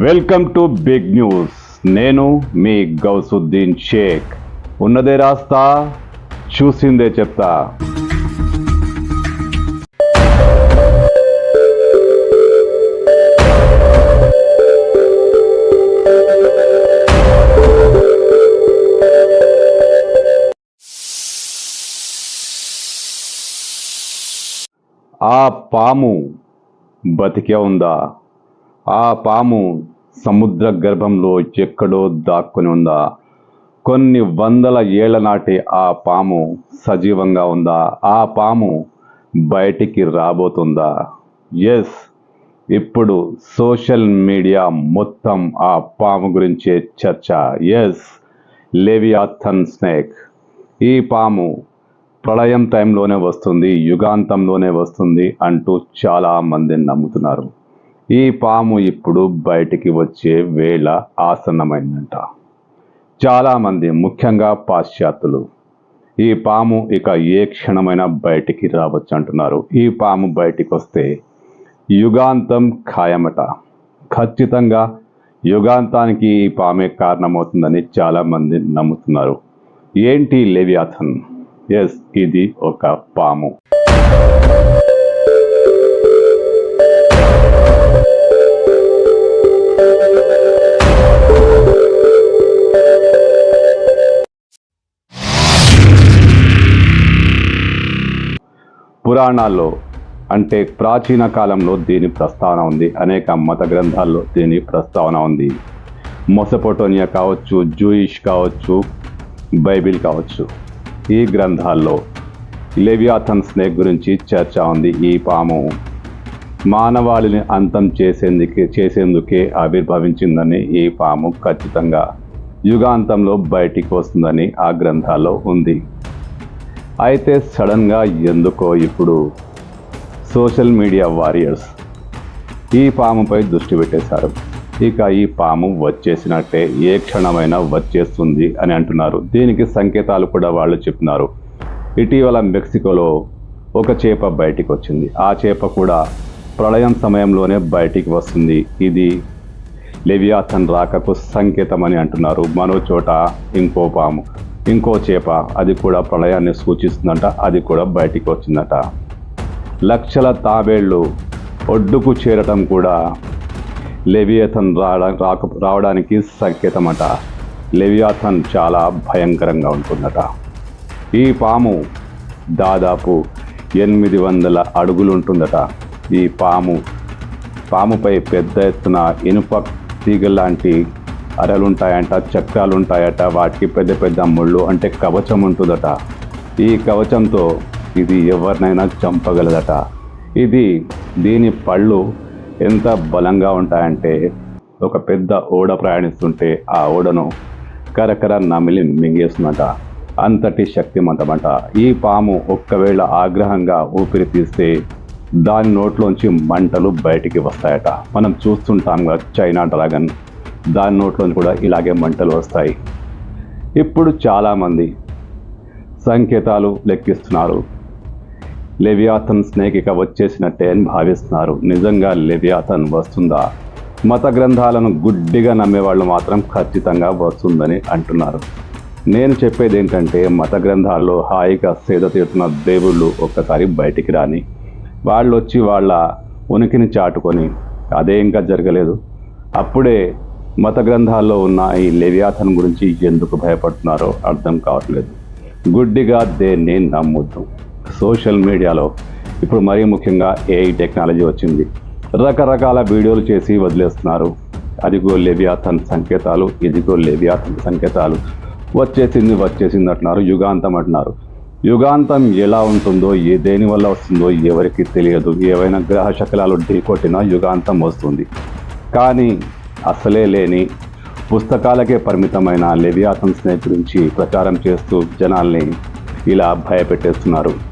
Welcome to big news. నేను మీ గౌసుద్దీన్ షేక్. ఉన్నదే రాస్తా చూసిందే చెప్తా. ఆ పాము బతికే ఉందా? ఆ పాము సముద్ర గర్భంలో ఎక్కడో దాక్కుని ఉందా? కొన్ని వందల ఏళ్ళ నాటి ఆ పాము సజీవంగా ఉందా? ఆ పాము బయటికి రాబోతుందా? ఎస్ ఇప్పుడు సోషల్ మీడియా మొత్తం ఆ పాము గురించే చర్చ. ఎస్ లేవియాథన్ స్నేక్ ఈ పాము ప్రళయం టైంలోనే వస్తుంది యుగాంతంలోనే వస్తుంది అంటూ చాలామంది నమ్ముతున్నారు. ఈ పాము ఇప్పుడు బయటికి వచ్చే వేళ ఆసన్నమైందంట. చాలామంది ముఖ్యంగా పాశ్చాత్యులు ఈ పాము ఇక ఏ క్షణమైనా బయటికి రావచ్చు అంటున్నారు ఈ పాము బయటికి వస్తే యుగాంతం ఖాయమట. ఖచ్చితంగా యుగాంతానికి ఈ పామే కారణమవుతుందని చాలామంది నమ్ముతున్నారు. ఏంటి లెవియాథన్? ఎస్ ఇది ఒక పాము. పురాణాల్లో అంటే ప్రాచీన కాలంలో దీని ప్రస్తావన ఉంది. అనేక మత గ్రంథాల్లో దీని ప్రస్తావన ఉంది. మొసపోటోనియా కావచ్చు జూయిష్ కావచ్చు బైబిల్ కావచ్చు. ఈ గ్రంథాల్లో లెవియాథన్ స్నేక్ గురించి చర్చ ఉంది. ఈ పాము మానవాళిని అంతం చేసేందుకే చేసేందుకే ఆవిర్భవించిందని ఈ పాము ఖచ్చితంగా యుగాంతంలో బయటికి వస్తుందని ఆ గ్రంథాల్లో ఉంది. అయితే సడన్గా ఎందుకో ఇప్పుడు సోషల్ మీడియా వారియర్స్ ఈ పాముపై దృష్టి పెట్టేశారు. ఇక ఈ పాము వచ్చేసినట్టే ఏ క్షణమైనా వచ్చేస్తుంది అని అంటున్నారు. దీనికి సంకేతాలు కూడా వాళ్ళు చెప్తున్నారు ఇటీవల మెక్సికోలో ఒక చేప బయటికి వచ్చింది ఆ చేప కూడా ప్రళయం సమయంలోనే బయటికి వస్తుంది. ఇది లెవియాథన్ రాకకు సంకేతం అని అంటున్నారు. మరో చోట ఇంకో పాము. ఇంకో చేప అది కూడా ప్రళయాన్ని సూచిస్తుందంట అది కూడా బయటికి వచ్చిందట. లక్షల తాబేళ్ళు ఒడ్డుకు చేరటం కూడా లెవియాథన్ రాక రావడానికి సంకేతమట. లెవియాథన్ చాలా భయంకరంగా ఉంటుందట. ఈ పాము దాదాపు ఎనిమిది వందల అడుగులు ఉంటుందట. ఈ పాము పాముపై పెద్ద ఎత్తున ఇనుప తీగలాంటి అరలుంటాయంట చక్రాలు ఉంటాయట వాటికి పెద్ద పెద్ద ముళ్ళు అంటే కవచం ఉంటుందట. ఈ కవచంతో ఇది ఎవరినైనా చంపగలదట. ఇది దీని పళ్ళు ఎంత బలంగా ఉంటాయంటే ఒక పెద్ద ఓడ ప్రయాణిస్తుంటే ఆ ఓడను కరకర నమిలి మింగేస్తుందట. అంతటి శక్తిమంతమంట. ఈ పాము ఒక్కవేళ ఆగ్రహంగా ఊపిరి తీస్తే దాని నోట్లోంచి మంటలు బయటికి వస్తాయట. మనం చూస్తుంటాంగా చైనా డ్రాగన్. దాని నోట్లోని కూడా ఇలాగే మంటలు వస్తాయి. ఇప్పుడు చాలామంది సంకేతాలు లెక్కిస్తున్నారు. లెవియాథన్ స్నేక్ ఇక వచ్చేసినట్టే అని భావిస్తున్నారు. నిజంగా లెవియాథన్ వస్తుందా? మత గ్రంథాలను గుడ్డిగా నమ్మేవాళ్ళు మాత్రం ఖచ్చితంగా వస్తుందని అంటున్నారు. నేను చెప్పేది ఏంటంటే మత గ్రంథాల్లో హాయిగా సేద తీరుతున్న దేవుళ్ళు ఒక్కసారి బయటికి రాని వాళ్ళు వచ్చి వాళ్ళ ఉనికిని చాటుకొని అదే ఇంకా జరగలేదు. అప్పుడే మత గ్రంథాల్లో ఉన్న ఈ లెవ్యాథన్ గురించి ఎందుకు భయపడుతున్నారో అర్థం కావట్లేదు. గుడ్డిగా దేన్ని నమ్మొద్దు. సోషల్ మీడియాలో ఇప్పుడు మరీ ముఖ్యంగా ఏఐ టెక్నాలజీ వచ్చింది. రకరకాల వీడియోలు చేసి వదిలేస్తున్నారు. అదిగో లెవియాథన్ సంకేతాలు ఇదిగో లెవియాథన్ సంకేతాలు. వచ్చేసింది వచ్చేసింది అంటున్నారు యుగాంతం అంటున్నారు. యుగాంతం ఎలా ఉంటుందో ఏ దేని వల్ల వస్తుందో ఎవరికి తెలియదు. ఏవైనా గ్రహ శకలాలు ఢీకొట్టినా యుగాంతం వస్తుంది. కానీ అసలే లేని పుస్తకాలకే పరిమితమైన లెవియాసన్ స్నేహితు గురించి ప్రచారం చేస్తూ జనాల్ని ఇలా భయపెట్టేస్తున్నారు.